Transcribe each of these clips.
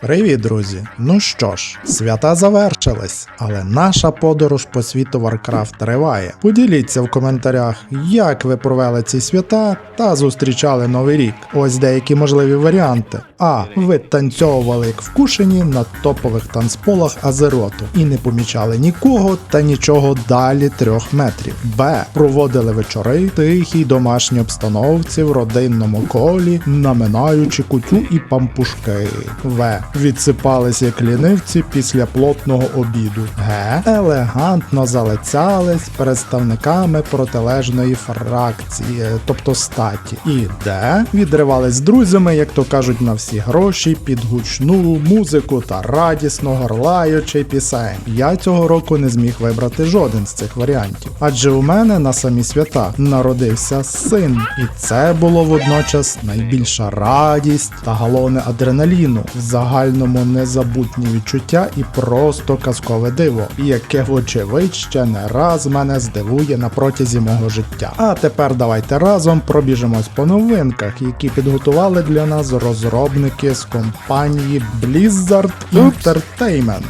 Привіт, друзі! Ну що ж, свята завершились, але наша подорож по світу Warcraft триває. Поділіться в коментарях, як ви провели ці свята та зустрічали новий рік. Ось деякі можливі варіанти. А. Ви танцьовували як вкушені на топових танцполах Азероту і не помічали нікого та нічого далі трьох метрів. Б. Проводили вечори тихій домашній обстановці в родинному колі, наминаючи кутю і пампушки. В. Відсипались як лінивці після плотного обіду. Г. Елегантно залицялись представниками протилежної фракції, тобто статі. І Д. Відривались з друзями, як то кажуть, на всі гроші під гучну музику та радісно горлаючи пісень. Я цього року не зміг вибрати жоден з цих варіантів, адже у мене на самі свята народився син, і це було водночас найбільша радість та галони адреналіну, в загальному незабутні відчуття і просто казкове диво, яке, вочевидь, ще не раз мене здивує на протязі мого життя. А тепер давайте разом пробіжимось по новинках, які підготували для нас розробники з компанії Blizzard Entertainment.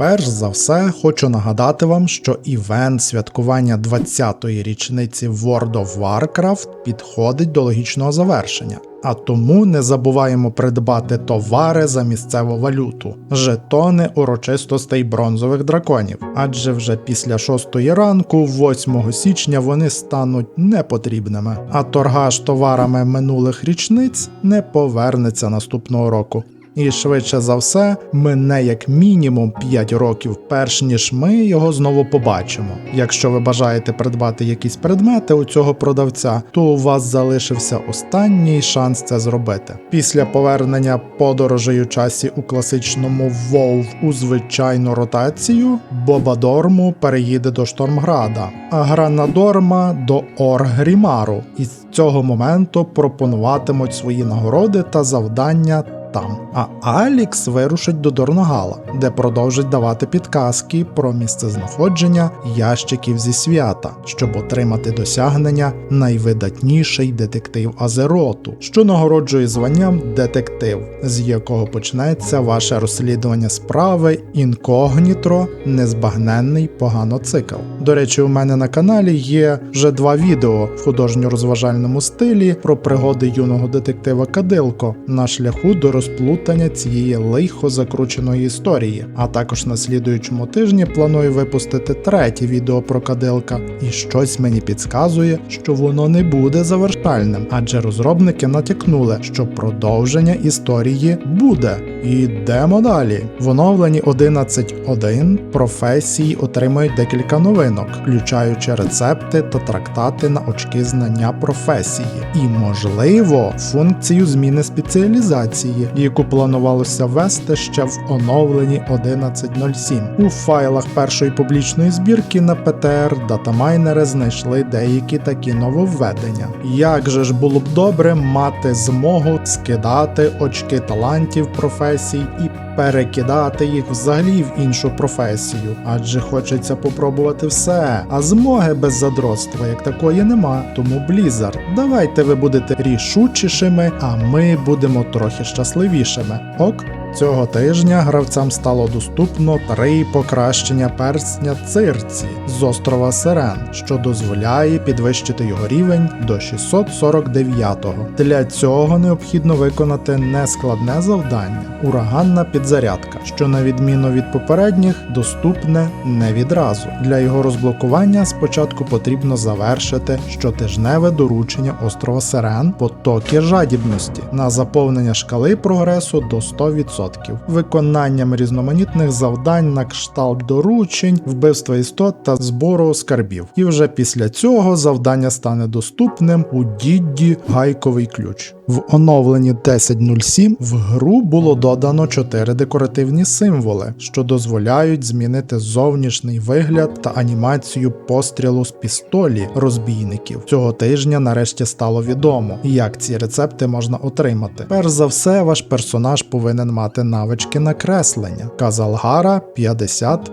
Перш за все, хочу нагадати вам, що івент святкування 20-ї річниці World of Warcraft підходить до логічного завершення. А тому не забуваємо придбати товари за місцеву валюту, жетони урочистостей бронзових драконів, адже вже після 6 ранку, 8 січня, вони стануть непотрібними. А торгаш товарами минулих річниць не повернеться наступного року. І швидше за все, мине як мінімум 5 років, перш ніж ми його знову побачимо. Якщо ви бажаєте придбати якісь предмети у цього продавця, то у вас залишився останній шанс це зробити. Після повернення подорожей у часі у класичному WoW у звичайну ротацію, Боба Дорму переїде до Штормграда, а Грана Дорма до Оргрімару. І з цього моменту пропонуватимуть свої нагороди та завдання там. А Алікс вирушить до Дорногала, де продовжить давати підказки про місцезнаходження ящиків зі свята, щоб отримати досягнення найвидатніший детектив Азероту, що нагороджує званням детектив, з якого почнеться ваше розслідування справи інкогнітро незбагненний поганоцикл. До речі, у мене на каналі є вже два відео в художньо-розважальному стилі про пригоди юного детектива Кадилко на шляху до розплутання цієї лихо закрученої історії. А також на слідуючому тижні планую випустити третє відео про Кадилка, і щось мені підказує, що воно не буде завершальним, адже розробники натякнули, що продовження історії буде. І йдемо далі. В оновленні 11.1 професії отримають декілька новинок, включаючи рецепти та трактати на очки знання професії, і, можливо, функцію зміни спеціалізації, яку планувалося ввести ще в оновленні 11.07. У файлах першої публічної збірки на PTR датамайнери знайшли деякі такі нововведення. Як же ж було б добре мати змогу скидати очки талантів професій і перекидати їх взагалі в іншу професію, адже хочеться попробувати все. А змоги без задротства як такої нема. Тому Blizzard, давайте ви будете рішучішими, а ми будемо трохи щасливішими. Ок. Цього тижня гравцям стало доступно три покращення персня цирці з острова Сирен, що дозволяє підвищити його рівень до 649-го. Для цього необхідно виконати нескладне завдання ураганна підзарядка, що на відміну від попередніх доступне не відразу. Для його розблокування спочатку потрібно завершити щотижневе доручення острова Сирен потоки жадібності на заповнення шкали прогресу до 100% виконанням різноманітних завдань на кшталт доручень, вбивства істот та збору скарбів. І вже після цього завдання стане доступним у Дідді Гайковий ключ. В оновленні 10.07 в гру було додано 4 декоративні символи, що дозволяють змінити зовнішній вигляд та анімацію пострілу з пістолі розбійників. Цього тижня нарешті стало відомо, як ці рецепти можна отримати. Перш за все, ваш персонаж повинен мати навички накреслення. Казалгара 50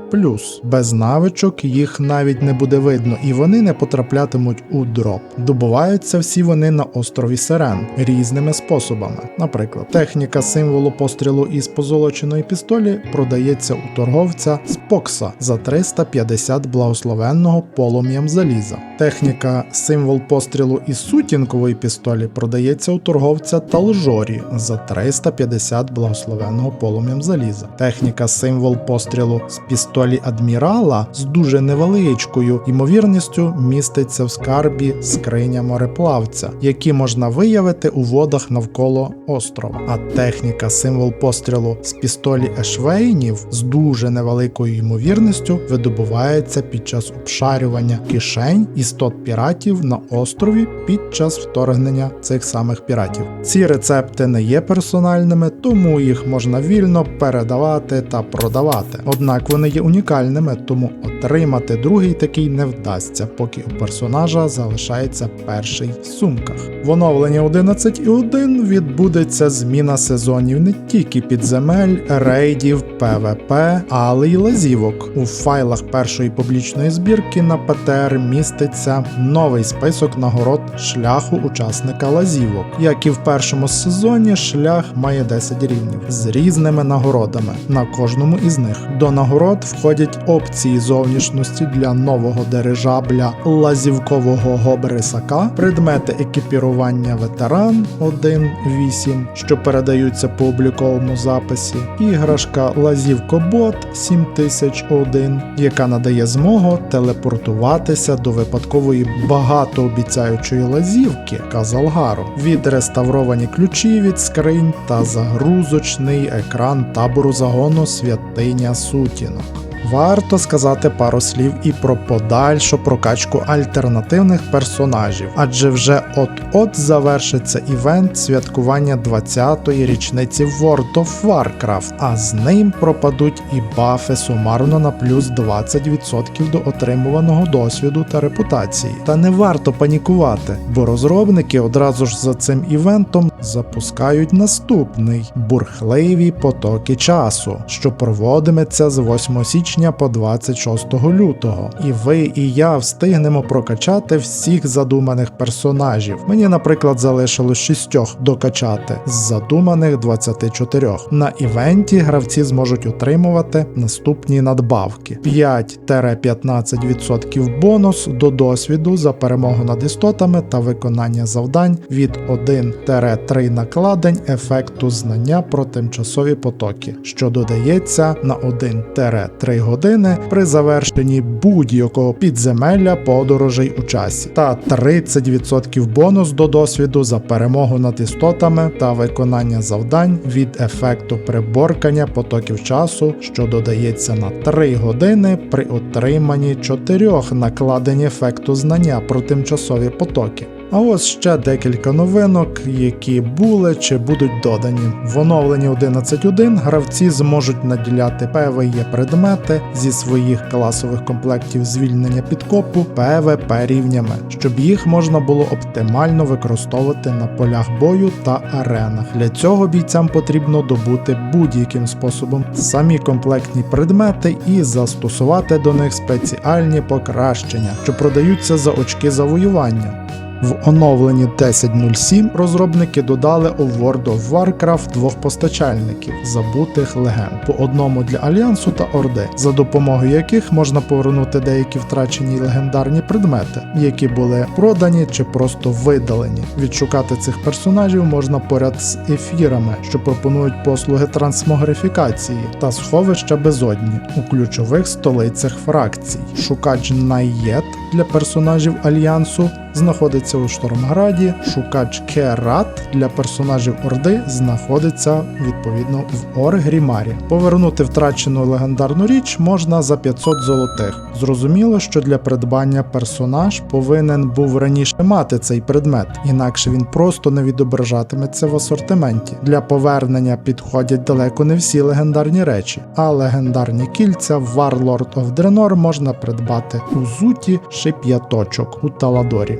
Без навичок їх навіть не буде видно, і вони не потраплятимуть у дроп. Добуваються всі вони на острові Сирен різними способами. Наприклад, техніка символу пострілу із позолоченої пістолі продається у торговця з Покса за 350 благословенного полум'ям заліза. Техніка символ пострілу із сутінкової пістолі продається у торговця Талжорі за 350 благословенного полум'ям заліза. Техніка символ пострілу з пістолі адмірала з дуже невеличкою ймовірністю міститься в скарбі скриня мореплавця, які можна виявити у водах навколо острова. А техніка символ пострілу з пістолі Ешвейнів з дуже невеликою ймовірністю видобувається під час обшарювання кишень істот піратів на острові під час вторгнення цих самих піратів. Ці рецепти не є персональними, тому їх можна вільно передавати та продавати. Однак вони є унікальними, тому отримати другий такий не вдасться, поки у персонажа залишається перший в сумках. В оновленні 11.1 відбудеться зміна сезонів не тільки підземель, рейдів, ПВП, але й лазівок. У файлах першої публічної збірки на ПТР міститься новий список нагород шляху учасника лазівок. Як і в першому сезоні, шлях має 10 рівнів з різними нагородами на кожному із них. До нагород входять опції зовнішності для нового дирижабля лазівкового гобрисака, предмети екіпірування ветеран 1.8, що передаються по обліковому записі, іграшка Лазівкобот 7001, яка надає змогу телепортуватися до випадкової багатообіцяючої лазівки Казалгару, відреставровані ключі від скринь та загрузочний екран табору загону святиня сутінок. Варто сказати пару слів і про подальшу прокачку альтернативних персонажів, адже вже от-от завершиться івент святкування 20-ї річниці World of Warcraft, а з ним пропадуть і бафи сумарно на плюс 20% до отримуваного досвіду та репутації. Та не варто панікувати, бо розробники одразу ж за цим івентом запускають наступний бурхливі потоки часу, що проводиметься з 8 січня по 26 лютого. І ви і я встигнемо прокачати всіх задуманих персонажів. Мені, наприклад, залишилось 6 докачати з задуманих 24. На івенті гравці зможуть отримувати наступні надбавки: 5-15% бонус до досвіду за перемогу над істотами та виконання завдань від 1-3 накладень ефекту знання про тимчасові потоки, що додається на 1-3 години при завершенні будь-якого підземелля подорожей у часі, та 30% бонус до досвіду за перемогу над істотами та виконання завдань від ефекту приборкання потоків часу, що додається на 3 години при отриманні 4 накладень ефекту знання про тимчасові потоки. А ось ще декілька новинок, які були чи будуть додані. В оновленні 11.1 гравці зможуть наділяти ПВЄ предмети зі своїх класових комплектів звільнення підкопу ПВП рівнями, щоб їх можна було оптимально використовувати на полях бою та аренах. Для цього бійцям потрібно добути будь-яким способом самі комплектні предмети і застосувати до них спеціальні покращення, що продаються за очки завоювання. В оновленні 10.07 розробники додали у World of Warcraft двох постачальників забутих легенд по одному для Альянсу та Орди, за допомогою яких можна повернути деякі втрачені легендарні предмети, які були продані чи просто видалені. Відшукати цих персонажів можна поряд з ефірами, що пропонують послуги трансмогрифікації та сховища безодні у ключових столицях фракцій. Шукач Найєт для персонажів Альянсу знаходиться у Штормграді. Шукач Керат для персонажів Орди знаходиться відповідно в Оргрімарі. Повернути втрачену легендарну річ можна за 500 золотих. Зрозуміло, що для придбання персонаж повинен був раніше мати цей предмет, інакше він просто не відображатиметься в асортименті. Для повернення підходять далеко не всі легендарні речі, а легендарні кільця в Warlord of Draenor можна придбати у зуті шип'яточок у Таладорі.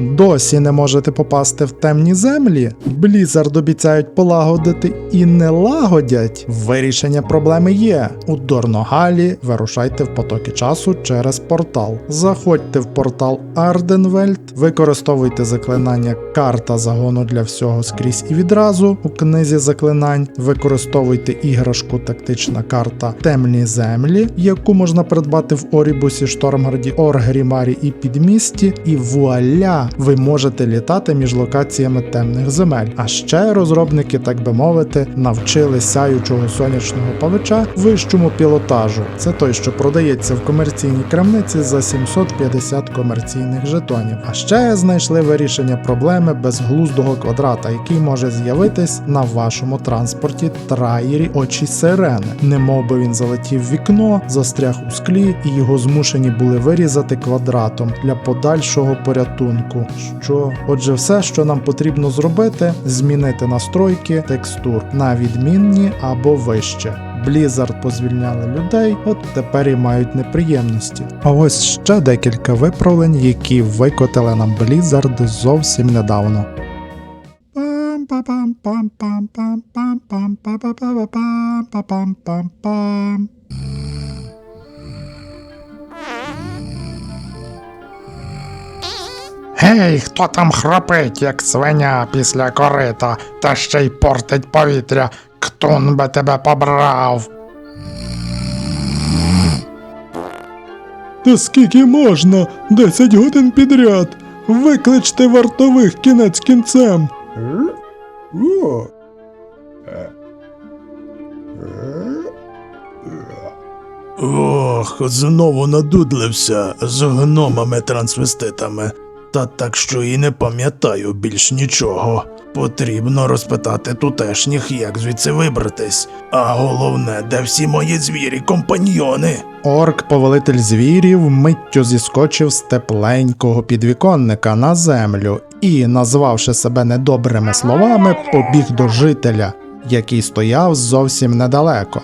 Досі не можете попасти в темні землі. Blizzard обіцяють полагодити і не лагодять. Вирішення проблеми є. У Дорногалі вирушайте в потоки часу через портал. Заходьте в портал Арденвельд, використовуйте заклинання карта загону для всього скрізь і відразу у книзі заклинань. Використовуйте іграшку тактична карта Темні землі, яку можна придбати в Орібусі, Штормгарді, Оргрімарі і Підмісті. І вуаля! Ви можете літати між локаціями темних земель. А ще розробники, так би мовити, навчили сяючого сонячного павича вищому пілотажу. Це той, що продається в комерційній крамниці за 750 комерційних жетонів. А ще знайшли вирішення проблеми безглуздого квадрата, який може з'явитись на вашому транспорті траєрі очі сирени. Немов би він залетів в вікно, застряг у склі, і його змушені були вирізати квадратом для подальшого порятунку. Що, отже, все, що нам потрібно зробити, змінити настройки текстур на відмінні або вище. Blizzard позвільняли людей, от тепер і мають неприємності. А ось ще декілька виправлень, які викотили нам Blizzard зовсім недавно. Гей, хто там храпить, як свиня після корита, та ще й портить повітря. Ктун би тебе побрав. Та скільки можна? Десять годин підряд. Викличте вартових кінець кінцем. Ох, знову надудлився з гномами-трансвеститами. Та так що і не пам'ятаю більш нічого. Потрібно розпитати тутешніх, як звідси вибратись. А головне, де всі мої звірі, компаньйони. Орк, повелитель звірів, миттю зіскочив з тепленького підвіконника на землю і, назвавши себе недобрими словами, побіг до жителя, який стояв зовсім недалеко.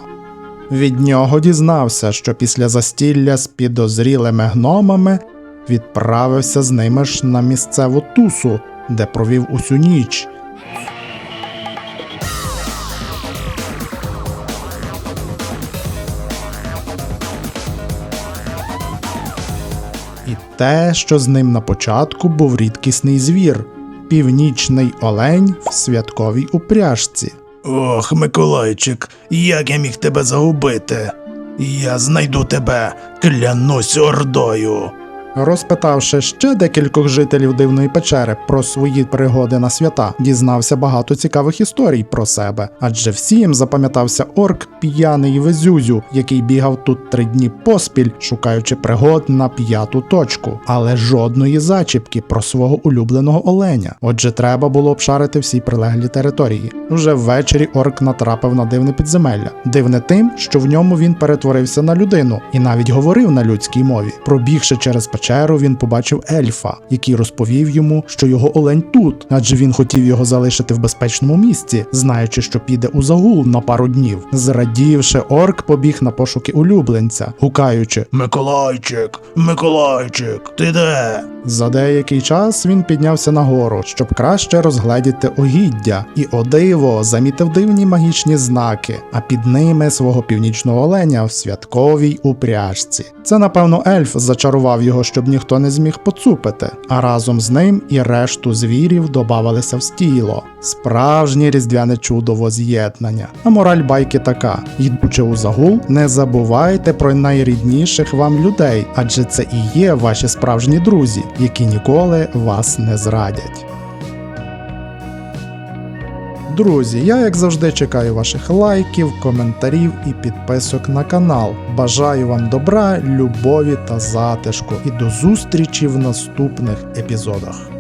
Від нього дізнався, що після застілля з підозрілими гномами відправився з ними ж на місцеву тусу, де провів усю ніч. І те, що з ним на початку був рідкісний звір північний олень в святковій упряжці. Ох, Миколайчик, як я міг тебе загубити? Я знайду тебе, клянусь ордою. Розпитавши ще декількох жителів дивної печери про свої пригоди на свята, дізнався багато цікавих історій про себе, адже всім запам'ятався орк п'яний везюзю, який бігав тут три дні поспіль, шукаючи пригод на п'яту точку, але жодної зачіпки про свого улюбленого оленя. Отже, треба було обшарити всі прилеглі території. Вже ввечері орк натрапив на дивне підземелля, дивне тим, що в ньому він перетворився на людину і навіть говорив на людській мові. Пробігши через печеру, він побачив ельфа, який розповів йому, що його олень тут, адже він хотів його залишити в безпечному місці, знаючи, що піде у загул на пару днів. Зрадівши, орк побіг на пошуки улюбленця, гукаючи. Миколайчик, Миколайчик, ти де? За деякий час він піднявся нагору, щоб краще розгледіти угіддя, і о диво замітив дивні магічні знаки, а під ними свого північного оленя в святковій упряжці. Це, напевно, ельф зачарував його, щоб ніхто не зміг поцупити, а разом з ним і решту звірів додавалися в стіло. Справжнє різдвяне чудо воз'єднання. А мораль байки така: йдучи у загул, не забувайте про найрідніших вам людей, адже це і є ваші справжні друзі, які ніколи вас не зрадять. Друзі, я як завжди чекаю ваших лайків, коментарів і підписок на канал. Бажаю вам добра, любові та затишку і до зустрічі в наступних епізодах.